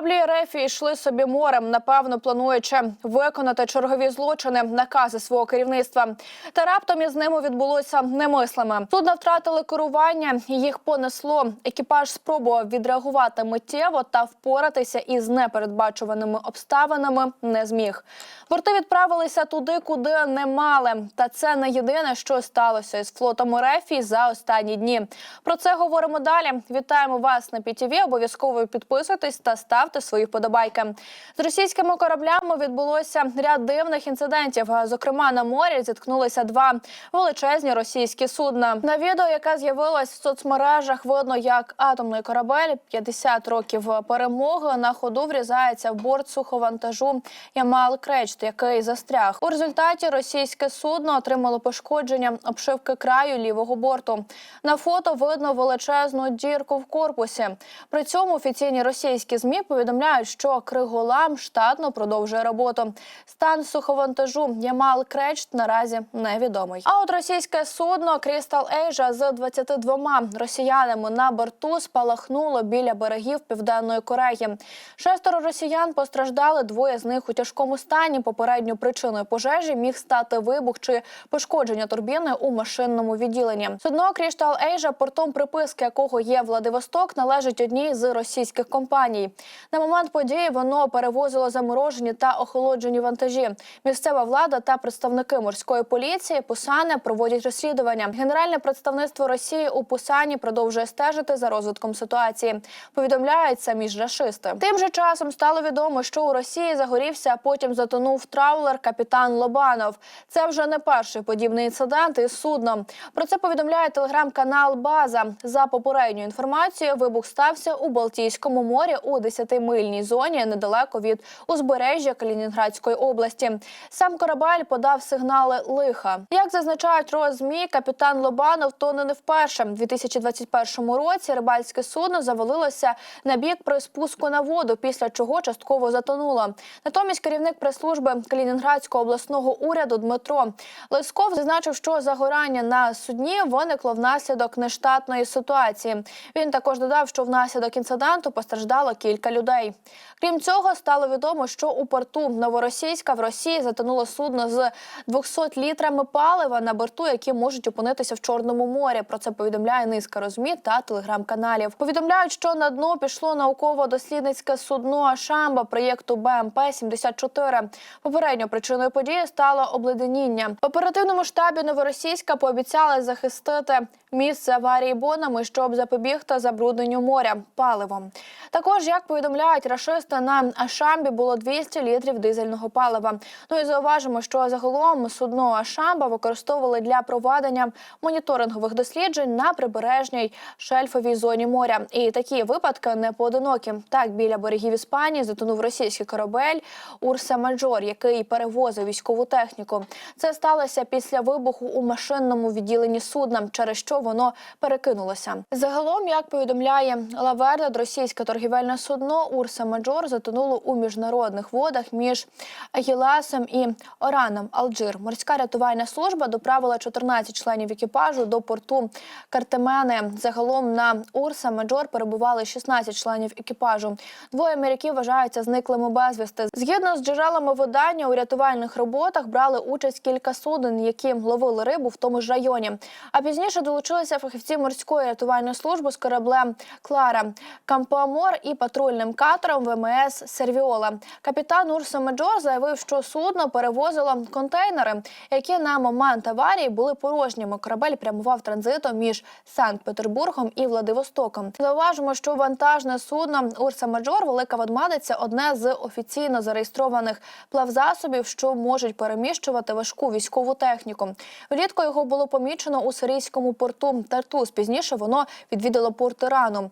Кораблі РФ йшли собі морем, напевно, плануючи виконати чергові злочини, накази свого керівництва. Та раптом із ними відбулося немислиме. Судна втратили керування, їх понесло. Екіпаж спробував відреагувати миттєво та впоратися із непередбачуваними обставинами не зміг. Борти відправилися туди, куди не мали. Та це не єдине, що сталося із флотом РФ за останні дні. Про це говоримо далі. Вітаємо вас на ПІТІВІ. Обов'язково підписуйтесь та ставте свої вподобайки. З російськими кораблями відбулося ряд дивних інцидентів. Зокрема, на морі зіткнулися два величезні російські судна. На відео, яке з'явилось в соцмережах, видно, як атомний корабель 50 років перемоги на ходу врізається в борт суховантажу Ямал Кречт, який застряг. У результаті російське судно отримало пошкодження обшивки краю лівого борту. На фото видно величезну дірку в корпусі. При цьому офіційні російські змі повідомляють, що Криголам штатно продовжує роботу. Стан суховантажу Ямал Кречт наразі невідомий. А от російське судно Крістал Ейжа з 22 росіянами на борту спалахнуло біля берегів Південної Кореї. Шестеро росіян постраждали. Двоє з них у тяжкому стані. Попередньою причиною пожежі міг стати вибух чи пошкодження турбіни у машинному відділенні. Судно Крістал Ейжа, портом приписки якого є Владивосток, належить одній з російських компаній. На момент події воно перевозило заморожені та охолоджені вантажі. Місцева влада та представники морської поліції Пусане проводять розслідування. Генеральне представництво Росії у Пусані продовжує стежити за розвитком ситуації. Повідомляють самі ж рашисти. Тим же часом стало відомо, що у Росії загорівся, а потім затонув траулер капітан Лобанов. Це вже не перший подібний інцидент із судном. Про це повідомляє телеграм-канал База. За попередньою інформацією, вибух стався у Балтійському морі у 10-мильній зоні недалеко від узбережжя Калінінградської області. Сам корабель подав сигнали лиха. Як зазначають розмі, капітан Лобанов тоне не вперше. У 2021 році рибальське судно завалилося на бік при спуску на воду, після чого частково затонуло. Натомість керівник прес-служби Калінінградського обласного уряду Дмитро Лисков зазначив, що загорання на судні виникло внаслідок нештатної ситуації. Він також додав, що внаслідок інциденту постраждало кілька людей. Крім цього, стало відомо, що у порту Новоросійська в Росії затонуло судно з 200 літрами палива на борту, які можуть опинитися в Чорному морі. Про це повідомляє низка розмі та телеграм-каналів. Повідомляють, що на дно пішло науково-дослідницьке судно Ашамба проєкту БМП 74 Попередньо причиною події стало обледеніння. В оперативному штабі Новоросійська пообіцяли захистити місце аварії бонами, щоб запобігти забрудненню моря паливом. Також, як повідомляють рашисти, на Ашамбі було 200 літрів дизельного палива. Ну і зауважимо, що загалом судно Ашамба використовували для проведення моніторингових досліджень на прибережній шельфовій зоні моря. І такі випадки не поодинокі. Так, біля берегів Іспанії затонув російський корабель Урса Маджор, який перевозив військову техніку. Це сталося після вибуху у машинному відділенні судна, через що воно перекинулося. Загалом, як повідомляє Лавердед, російське торгівельне судно Урса Маджор затонуло у міжнародних водах між Агіласом і Ораном Алджир. Морська рятувальна служба доправила 14 членів екіпажу до порту Картемени. Загалом на Урса Маджор перебували 16 членів екіпажу. Двоє моряків вважаються зниклими безвісти. Згідно з джерелами видання, у рятувальних роботах брали участь кілька суден, які ловили рибу в тому ж районі. А пізніше долучилися фахівці морської рятувальної служби з кораблем Клара Кампоамор і патрульним катером ВМС Сервіола. Капітан Урса Меджор заявив, що судно перевозило контейнери, які на момент аварії були порожніми. Корабель прямував транзитом між Санкт-Петербургом і Владивостоком. Зауважимо, що вантажне судно Урса Маджор Велика Ведмедиця одне з офіційно зареєстрованих плавзасобів, що можуть переміщувати важку військову техніку. Влітку його було помічено у сирійському порту Тартус. Пізніше воно відвідало порт Ірану.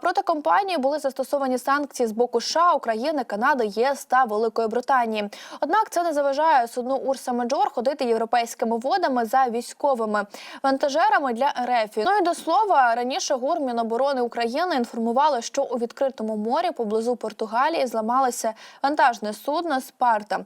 Проти компанії були застосовані санкції з боку США, України, Канади, ЄС та Великої Британії. Однак це не заважає судну Урса Маджор ходити європейськими водами за військовими вантажерами для РФ. Ну і до слова раніше ГУР Міноборони України інформували, що у відкритому морі поблизу Португалії зламалося вантажне судно Спарта,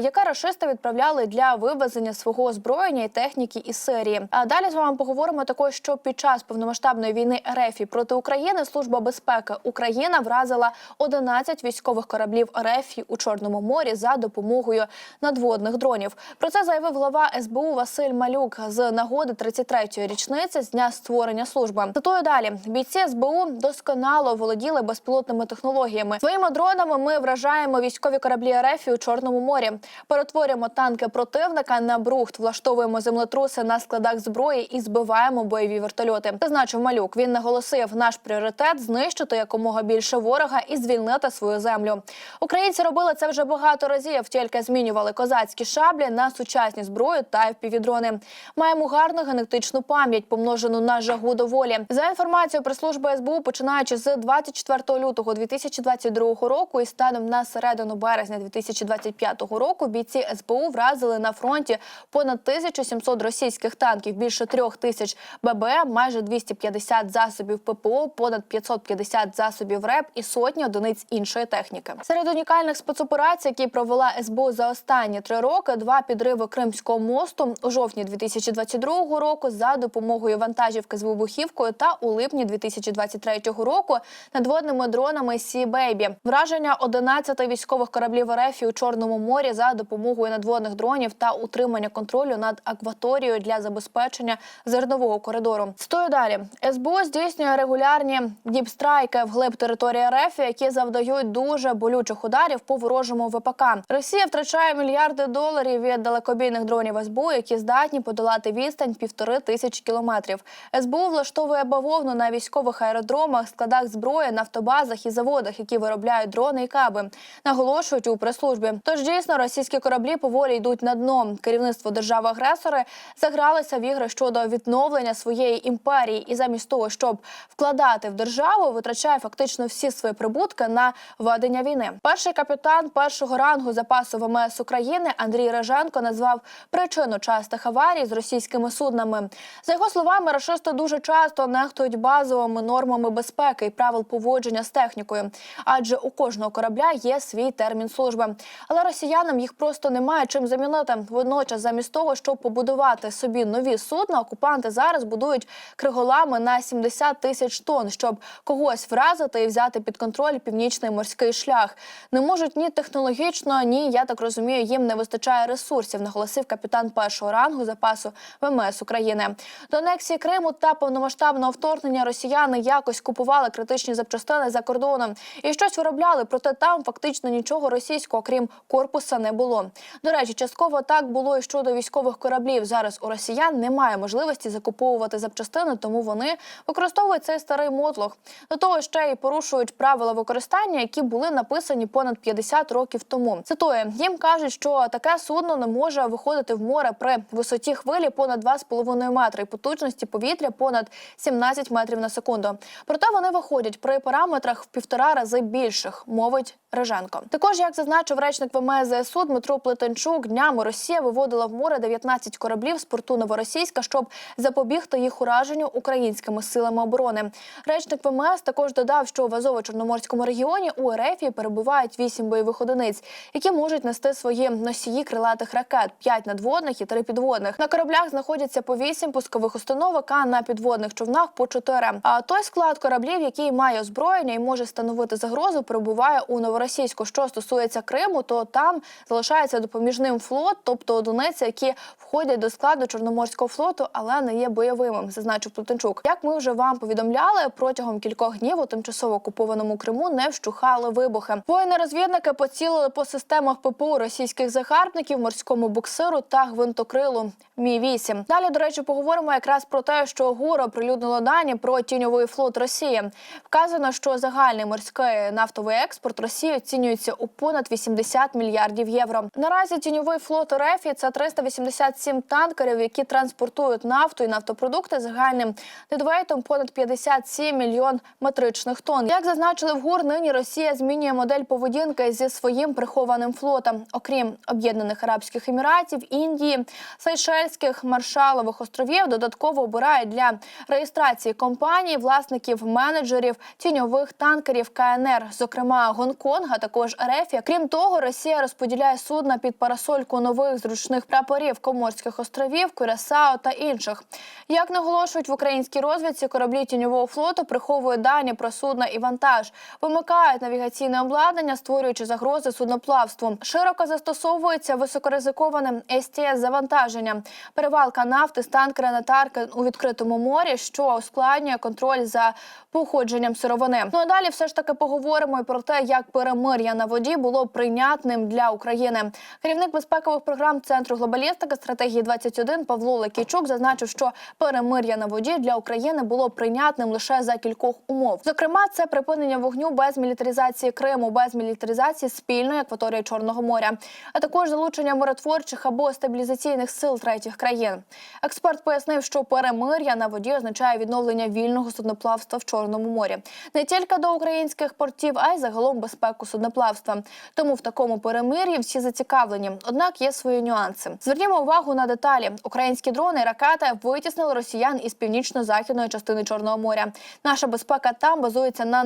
яке рашисти відправляли для вивезення свого озброєння і техніки із Сирії. А далі з вами поговоримо також, що під час повномасштабної війни РФ проти України служба безпеки Україна вразила знищила 11 військових кораблів РФ у Чорному морі за допомогою надводних дронів. Про це заявив глава СБУ Василь Малюк з нагоди 33-ї річниці з дня створення служби. Цитую далі: бійці СБУ досконало володіли безпілотними технологіями. Своїми дронами ми вражаємо військові кораблі РФ у Чорному морі, перетворюємо танки противника на брухт, влаштовуємо землетруси на складах зброї і збиваємо бойові вертольоти. Зазначив малюк. Він наголосив, наш пріоритет знищити якомога більше ворога і звільнити свою землю. Українці робили це вже багато разів, тільки змінювали козацькі шаблі на сучасні зброї та впівдрони. Маємо гарну генетичну пам'ять, помножену на жагу до волі. За інформацією прес-служби СБУ, починаючи з 24 лютого 2022 року і станом на середину березня 2025 року, бійці СБУ вразили на фронті понад 1700 російських танків, більше трьох тисяч ББМ, майже 250 засобів ППО, понад 550 засобів РЕП і сотні одиниць іншої техніки. Серед унікальних спецоперацій, які провела СБУ за останні три роки, два підриви Кримського мосту у жовтні 2022 року за допомогою вантажівки з вибухівкою та у липні 2023 року надводними дронами Сі Бейбі. Враження 11 військових кораблів РФ у Чорному морі за допомогою надводних дронів та утримання контролю над акваторією для забезпечення зернового коридору. Стою далі. СБУ здійснює регулярні діпстрайки вглиб території РФ, які завдають дуже болючих ударів по ворожому ВПК. Росія втрачає мільярди доларів від далекобійних дронів СБУ, які здатні подолати відстань півтори тисячі кілометрів. СБУ влаштовує бавовну на військових аеродромах, складах зброї, нафтобазах і заводах, які виробляють дрони і каби. Наголошують у прес-службі. Тож дійсно російські кораблі поволі йдуть на дно. Керівництво держави-агресори загралися в ігри щодо відновлення своєї імперії, і замість того, щоб вкладати в державу, витрачає фактично всі свої прибутки на ведення війни. Перший капітан першого рангу запасу ВМС України Андрій Реженко назвав причину частих аварій з російськими суднами. За його словами, рашисти дуже часто нехтують базовими нормами безпеки і правил поводження з технікою, адже у кожного корабля є свій термін служби. Але росіянам їх просто немає чим замінити. Водночас, замість того, щоб побудувати собі нові судна, окупанти зараз будують криголами на 70 тисяч тонн, щоб когось вразити і взяти під контроль північний морський шлях. Не можуть ні технологічно, ні я так розумію, їм не вистачає ресурсів. Наголосив капітан першого рангу запасу ВМС України. До анексії Криму та повномасштабного вторгнення росіяни якось купували критичні запчастини за кордоном і щось виробляли. Проте там фактично нічого російського, крім корпуса, не було. До речі, частково так було і щодо військових кораблів. Зараз у росіян немає можливості закуповувати запчастини, тому вони використовують цей старий мотлох. До того ще й порушують правила використання, які були написані понад 50 років тому. Цитую, їм кажуть, що таке судно не може виходити в море при висоті хвилі понад 2,5 метри і потужності повітря понад 17 метрів на секунду. Проте вони виходять при параметрах в півтора рази більших, мовить Реженко. Також, як зазначив речник ВМС ЗСУ Дмитро Плетенчук, днями Росія виводила в море 19 кораблів з порту Новоросійська, щоб запобігти їх ураженню українськими силами оборони. Речник ВМС також додав, що в Азово-Чорноморському регіоні у РФ перебувають 8 бойових одиниць, які можуть нести свої носії крилатих ракет, 5 надводних і 3 підводних. На кораблях знаходяться по 8 пускових установок, а на підводних човнах по 4. А той склад кораблів, який має озброєння і може становити загрозу, перебуває у Новоросійську. Що стосується Криму, то там залишається допоміжним флот, тобто одиниці, які входять до складу Чорноморського флоту, але не є бойовими, зазначив Плетенчук. Як ми вже вам повідомляли, протягом кількох днів у тимчасово окупованому Криму не вщухали вибухи. Воїни-розвідники поцілили по системах ППУ російських загарбників, морському буксиру та гвинтокрилу Мі 8 Далі, до речі, поговоримо якраз про те, що ГУР оприлюднило дані про тіньовий флот Росії. Вказано, що загальний морський нафтовий експорт Росії оцінюється у понад 80 мільярдів євро. Наразі тіньовий флот РФ – це 387 танкерів, які транспортують нафту і нафтопродукти загальним дедвейтом понад 57 мільйон метричних тонн. Як зазначили в ГУР, нині Росія змінює модель поведінки зі своїм прихованим флотом, окрім Об'єднаних Арабських Еміратів, Індії, Сейшельських Маршалових островів. Додатково обирає для реєстрації компаній власників менеджерів тіньових танкерів КНР, зокрема Гонконга, також РФ. Крім того, Росія розподіляє судна під парасольку нових зручних прапорів Коморських островів, Кюрасао та інших. Як наголошують в українській розвідці, кораблі тіньового флоту приховують дані про судна і вантаж, вимикають навігаційне обладнання, створюючи загрози судноплавству. Широко застосовується високоризиковане СТС завантаження, перевалка нафти з танкера на тарки у відкритому морі, що ускладнює контроль за походженням сировини. Ну а далі все ж таки поговоримо і про те, як перемир'я на воді було прийнятним для України. Керівник безпекових програм центру глобалістики стратегії 21 Павло Лекійчук зазначив, що перемир'я на воді для України було прийнятним лише за кількох умов. Зокрема, це припинення вогню без мілітаризації Криму, без мілітаризації спільної акваторії Чорного моря, а також залучення миротворчих або стабілізаційних сил третіх країн. Експерт пояснив, що перемир'я на воді означає відновлення вільного судноплавства в Чорному морі не тільки до українських портів, а й загалом безпеку судноплавства. Тому в такому перемир'ї всі зацікавлені. Однак є свої нюанси. Звернімо увагу на деталі: українські дрони і ракети витіснили росіян із північно-західної частини Чорного моря. Наша безпека там базується на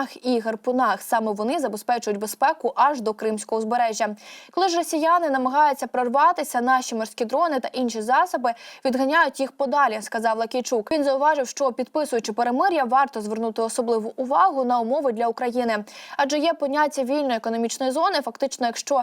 нептунах і гарпунах. Саме вони забезпечують безпеку аж до Кримського узбережжя. Коли ж росіяни намагаються прорватися, наші морські дрони та інші засоби відганяють їх подалі, сказав Лакійчук. Він зауважив, що підписуючи перемир'я, варто звернути особливу увагу на умови для України, адже є поняття вільної економічної зони. Фактично, якщо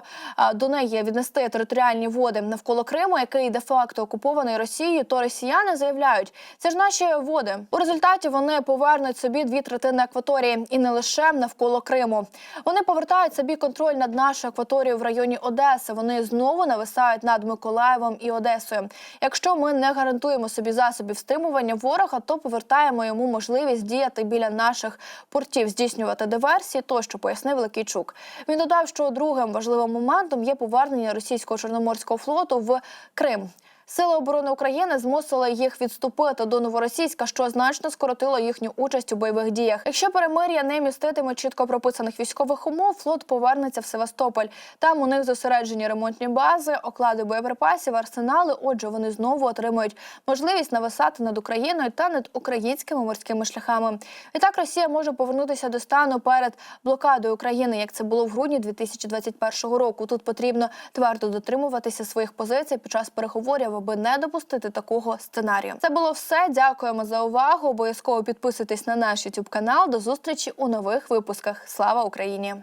до неї віднести територіальні води навколо Криму, який де факто окупований Росією, то росіяни заявляють, це ж наші води. У результаті вони повернуть собі дві третини акваторії, і не лише навколо Криму. Вони повертають собі контроль над нашою акваторією в районі Одеси. Вони знову нависають над Миколаєвом і Одесою. Якщо ми не гарантуємо собі засобів стримування ворога, то повертаємо йому можливість діяти біля наших портів, здійснювати диверсії. Тощо пояснив Лакійчук. Він додав, що другим важливим моментом є повернення російського чорноморського флоту в Крим. Сили оборони України змусили їх відступити до новоросійська, що значно скоротило їхню участь у бойових діях. Якщо перемир'я не міститиме чітко прописаних військових умов, флот повернеться в Севастополь. Там у них зосереджені ремонтні бази, оклади боєприпасів, арсенали. Отже, вони знову отримують можливість нависати над Україною та над українськими морськими шляхами. І так Росія може повернутися до стану перед блокадою України, як це було в грудні 2021 року. Тут потрібно твердо дотримуватися своїх позицій під час переговорів, аби не допустити такого сценарію. Це було все. Дякуємо за увагу. Обов'язково підписуйтесь на наш YouTube канал. До зустрічі у нових випусках. Слава Україні!